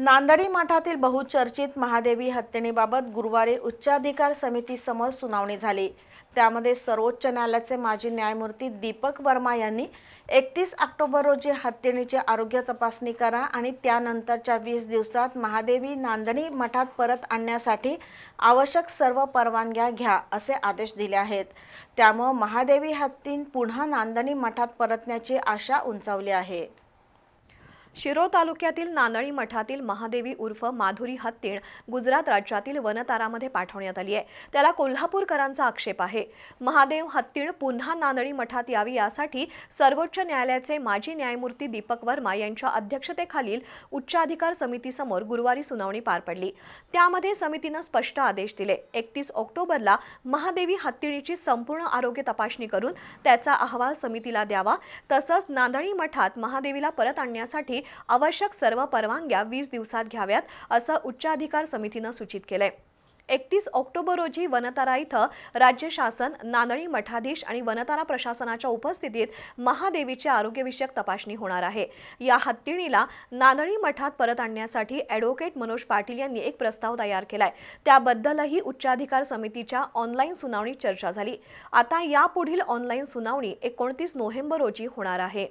नांदडी मठातील बहुचर्चित महादेवी हत्येणीबाबत गुरुवारी उच्चाधिकार समितीसमोर सुनावणी झाली. त्यामध्ये सर्वोच्च न्यायालयाचे माजी न्यायमूर्ती दीपक वर्मा यांनी एकतीस ऑक्टोबर रोजी हत्येणीची आरोग्य तपासणी करा आणि त्यानंतरच्या वीस दिवसात महादेवी नांदणी मठात परत आणण्यासाठी आवश्यक सर्व परवानग्या घ्या असे आदेश दिले आहेत. त्यामुळे महादेवी हत्तीन पुन्हा नांदणी मठात परतण्याची आशा उंचावली आहे. शिरो तालुक्यातील नांदणी मठातील महादेवी उर्फ माधुरी हत्तीण गुजरात राज्यातील वनतारामध्ये पाठवण्यात आली आहे. त्याला कोल्हापूरकरांचा आक्षेप आहे. महादेव हत्तीण पुन्हा नांदणी मठात यावी यासाठी सर्वोच्च न्यायालयाचे माजी न्यायमूर्ती दीपक वर्मा यांच्या अध्यक्षतेखालील उच्चाधिकार समितीसमोर गुरुवारी सुनावणी पार पडली. त्यामध्ये समितीनं स्पष्ट आदेश दिले. एकतीस ऑक्टोबरला महादेवी हत्तीणीची संपूर्ण आरोग्य तपासणी करून त्याचा अहवाल समितीला द्यावा. तसंच नांदणी मठात महादेवीला परत आणण्यासाठी आवश्यक सर्व परवानग्या वीस दिवसात घ्याव्यात असं उच्चाधिकार समितीनं सूचित केलंय. एकतीस ऑक्टोबर रोजी वनतारा इथं राज्य शासन नांदणी मठाधीश आणि वनतारा प्रशासनाच्या उपस्थितीत महादेवीची आरोग्यविषयक तपासणी होणार आहे. या हत्तीणीला नांदणी मठात परत आणण्यासाठी ॲडव्होकेट मनोज पाटील यांनी एक प्रस्ताव तयार केलाय. त्याबद्दलही उच्चाधिकार समितीच्या ऑनलाईन सुनावणीत चर्चा झाली. आता यापुढील ऑनलाईन सुनावणी एकोणतीस नोव्हेंबर रोजी होणार आहे.